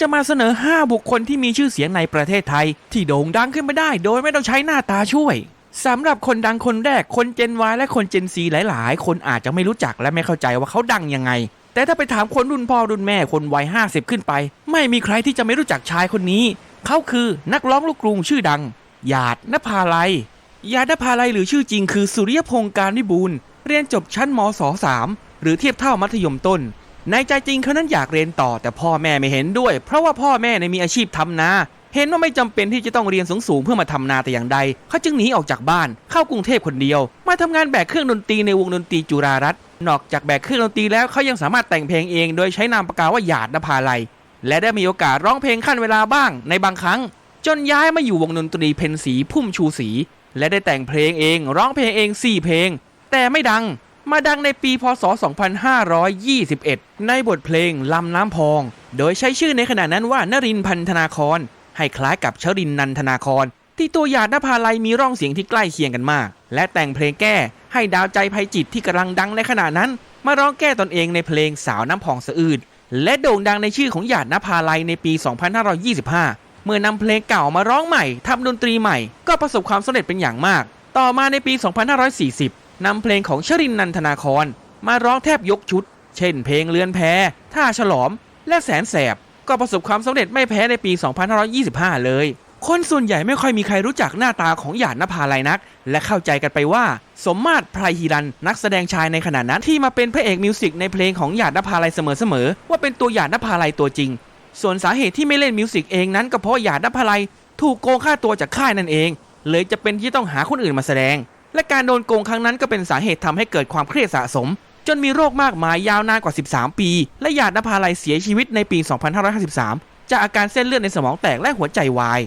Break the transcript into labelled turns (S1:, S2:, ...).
S1: จะมาเสนอ 5 บุคคลที่มีชื่อเสียงในประเทศไทย ที่โด่งดังขึ้นมาได้ โดยไม่ต้องใช้หน้าตาช่วยสำหรับคนดังคนแรกคนเจน Y และคนเจน C หลาย ๆ คนอาจจะไม่รู้จักและไม่เข้าใจว่าเขาดังยังไง แต่ถ้าไปถามคนรุ่นพ่อรุ่นแม่คนวัย 50 ขึ้นไป ไม่มีใครที่จะไม่รู้จักชายคนนี้ เขาคือนักร้องลูกกรุงชื่อดัง หยาดนภาลัยหยาดนภาลัยหรือชื่อจริงคือสุริยพงศ์การวิบูลเรียนจบชั้นมศ 3 หรือเทียบเท่ามัธยมต้น ในใจจริงเขานั้นอยากเรียนต่อแต่พ่อแม่ไม่เห็นด้วย เพราะว่าพ่อแม่ในมีอาชีพทำนา เห็นว่าไม่จำเป็นที่จะต้องเรียนสูงๆเพื่อมาทำนาแต่อย่างใด เขาจึงหนีออกจากบ้าน เข้ากรุงเทพคนเดียว มาทำงานแบกเครื่องดนตรีในวงดนตรีจุฬารัตน์นอกจากแบกเครื่องดนตรีแล้วเขายังสามารถแต่งเพลงเอง โดยใช้นามปากกาว่าหยาดนภาลัย และได้มีโอกาสร้องเพลงขั้นเวลาบ้าง ในบางครั้ง จนย้ายมาอยู่วงดนตรีเพนสีพุ่มชูสี และได้แต่งเพลงเอง ร้องเพลงเอง4เพลง แต่ไม่ดัง มาดังในปีพศ 2521 ในบทเพลงลำน้ำพอง โดยใช้ชื่อในขณะนั้นว่านรินพันธนาคร ให้คล้ายกับชรินนันทนาคร ที่ตัวหยาดนภาลัยมีร่องเสียงที่ใกล้เคียงกันมาก และแต่งเพลงแก้ให้ดาวใจภัยจิตที่กำลังดังในขณะนั้น มาร้องแก้ตนเองในเพลงสาวน้ำพองสะอืดและโด่งดังในชื่อของหยาดนภาลัยในปี 2525 เมื่อนำเพลงเก่ามาร้องใหม่ทำดนตรีใหม่ ก็ประสบความสำเร็จเป็นอย่างมาก ต่อมาในปี 2540 นำเพลงของชรินนันทนาคร มาร้องแทบยกชุด เช่นเพลงเรือนแพท่าฉลอม และแสนแสบ ก็ประสบความสำเร็จไม่แพ้ในปี 2525 เลย คนส่วนใหญ่ไม่ค่อยมีใครรู้จักหน้าตาของหยาดนภาลัยนัก และเข้าใจกันไปว่า สมมาตรไพรฮิรัน นักแสดงชายในขณะนั้นที่มาเป็นพระเอกมิวสิกในเพลงของหยาดนภาลัยเสมอๆว่าเป็นตัวหยาดนภาลัยตัวจริง ส่วนสาเหตุที่ไม่เล่นมิวสิกเองนั้นก็เพราะหยาดนภาลัยถูกโกงค่าตัวจากค่ายนั่นเอง เลยจะเป็นที่ต้องหาคนอื่นมาแสดง และการโดนโกงครั้งนั้นก็เป็นสาเหตุทำให้เกิดความเครียดสะสม จนมีโรคมากมายยาวนานกว่า 13 ปี และหยาดนภาลัยเสียชีวิตในปี 2553 จากอาการเส้นเลือดในสมองแตกและหัวใจวาย